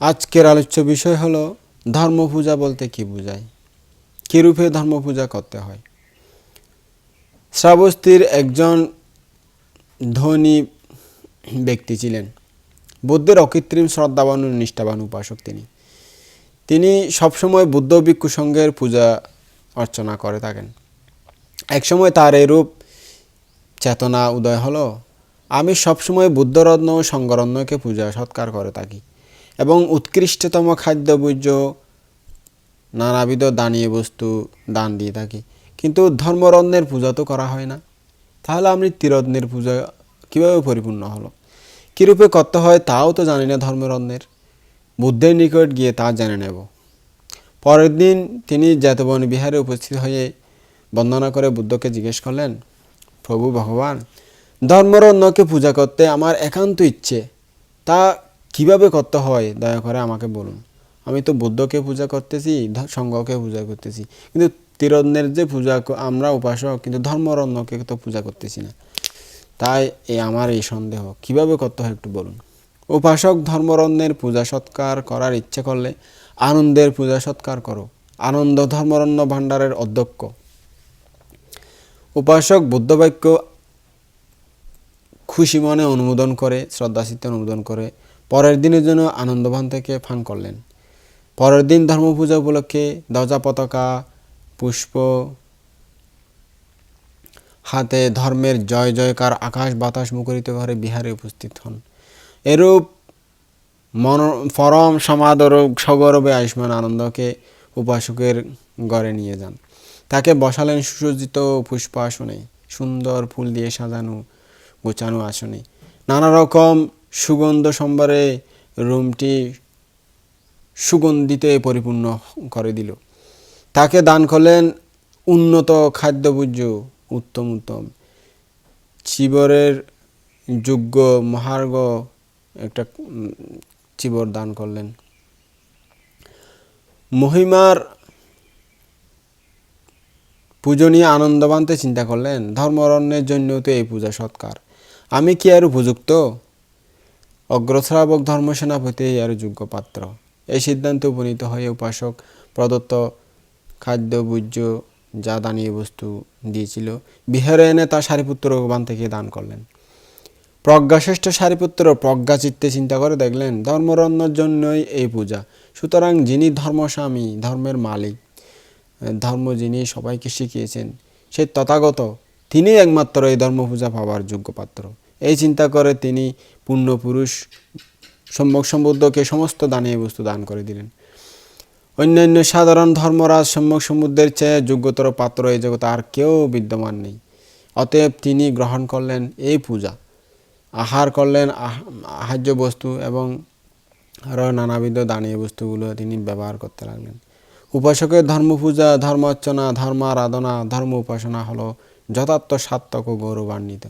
আজকের আলোচ্য বিষয় হলো ধর্ম পূজা বলতে কি বোঝায়? কিরূপে ধর্ম পূজা করতে হয়? শ্রাবস্তীর একজন ধনী ব্যক্তি ছিলেন। বুদ্ধের অকৃত্রিম শ্রদ্ধাবান ও নিষ্ঠাবান উপাসক তিনি। তিনি সবসময় বুদ্ধ ভিক্ষু সঙ্গের পূজা অর্চনা করে থাকেন। একসময় তার এরূপ চেতনা, উদয় হলো। আমি সবসময় বুদ্ধরত্ন ও সঙ্গরত্নকে পূজা সৎকার করে থাকি। এবং উৎকৃষ্টতম খাদ্য বর্জ্য নানাবিধ দানীয় বস্তু দান দিয়ে থাকি। কিন্তু ধর্মরত্নের পূজা তো করা হয় না। তাহলে আমি ত্রিরত্নের পূজা কীভাবে পরিপূর্ণ হলো? কীরূপে করতে হয় তাও তো জানি না ধর্মরত্নের। বুদ্ধের নিকট গিয়ে তা জেনে নেব। পরের দিন তিনি জাতবন বিহারে উপস্থিত হয়ে বন্দনা করে বুদ্ধকে জিজ্ঞেস করলেন, প্রভু ভগবান, ধর্মরত্নকে পূজা করতে আমার একান্ত ইচ্ছে। তা কীভাবে করতে হয়, দয়া করে আমাকে বলুন। আমি তো বুদ্ধকে পূজা করতেছি সংঘকে পূজা করতেছি। কিন্তু তীরত্নের যে পূজা আমরা উপাসক, কিন্তু ধর্মরত্নকে তো পূজা করতেছি না। তাই এই আমার এই সন্দেহ। কীভাবে করতে হয় একটু বলুন। উপাসক ধর্মরত্নের পূজা সৎকার করার ইচ্ছে করলে আনন্দের পূজা সৎকার করো। আনন্দ ধর্মরত্ন ভাণ্ডারের অধ্যক্ষ। উপাসক বুদ্ধবাক্য খুশি মনে অনুমোদন করে শ্রদ্ধাশীতে অনুমোদন করে পরের দিনের জন্য আনন্দভান থেকে ফান করলেন। পরের দিন ধর্মপূজা উপলক্ষে ধ্বজা পতাকা, পুষ্প, হাতে ধর্মের জয় জয়কার আকাশ বাতাস মুখরিত করে বিহারে উপস্থিত হন। এরূপ মন পরম সমাদর সগৌরবে আয়ুষ্মান আনন্দকে উপাসকের ঘরে নিয়ে যান। তাকে বসালেন সুসজ্জিত পুষ্প আসনে, সুন্দর ফুল দিয়ে সাজানো গোছানো আসনে। নানা রকম সুগন্ধ সম্ভারে রুমটি সুগন্ধিতে পরিপূর্ণ করে দিল। তাকে দান করলেন উন্নত খাদ্যভোজ্য উত্তম উত্তম। চিবরের যোগ্য মহার্ঘ একটা চিবর দান করলেন। মহিমার পূজনীয় আনন্দবান্তে চিন্তা করলেন, ধর্মরণ্যের জন্য তো এই পূজা সৎকার। আমি কি আর উপযুক্ত? অগ্রশ্রাবক ধর্ম সেনাপতি আর যোগ্য পাত্র। এই সিদ্ধান্তে উপনীত হয়ে উপাসক প্রদত্ত খাদ্য ভোজ্য যা দানীয় বস্তু দিয়েছিল, বিহারে এনে তা সারিপুত্র ভগবান থেকে দান করলেন। প্রজ্ঞাশ্রেষ্ঠ সারিপুত্র প্রজ্ঞা চিত্তে চিন্তা করে দেখলেন ধর্মরণ্যর জন্যই এই পূজা। সুতরাং যিনি ধর্মস্বামী, ধর্মের মালিক, ধর্ম যিনি সবাইকে শিখিয়েছেন, সে তথাগত তিনি একমাত্র এই ধর্ম পূজা পাওয়ার যোগ্য পাত্র। এই চিন্তা করে তিনি পূর্ণপুরুষ সম্যক সম্বুদ্ধকে সমস্ত দানীয় বস্তু দান করে দিলেন। অন্যান্য সাধারণ ধর্মরাজ সম্যক সমুদ্রের চেয়ে যোগ্যতর পাত্র এই জগতে আর কেউ বিদ্যমান নেই। অতএব তিনি গ্রহণ করলেন এই পূজা, আহার করলেন আহ- আহার্য বস্তু এবং আরও নানাবিধ দানীয় বস্তুগুলো তিনি ব্যবহার করতে লাগলেন। উপাসকের ধর্ম পূজা ধর্ম অর্চনা ধর্ম আরাধনা ধর্ম উপাসনা হলো যথার্থ সার্থক ও গৌরবান্বিত।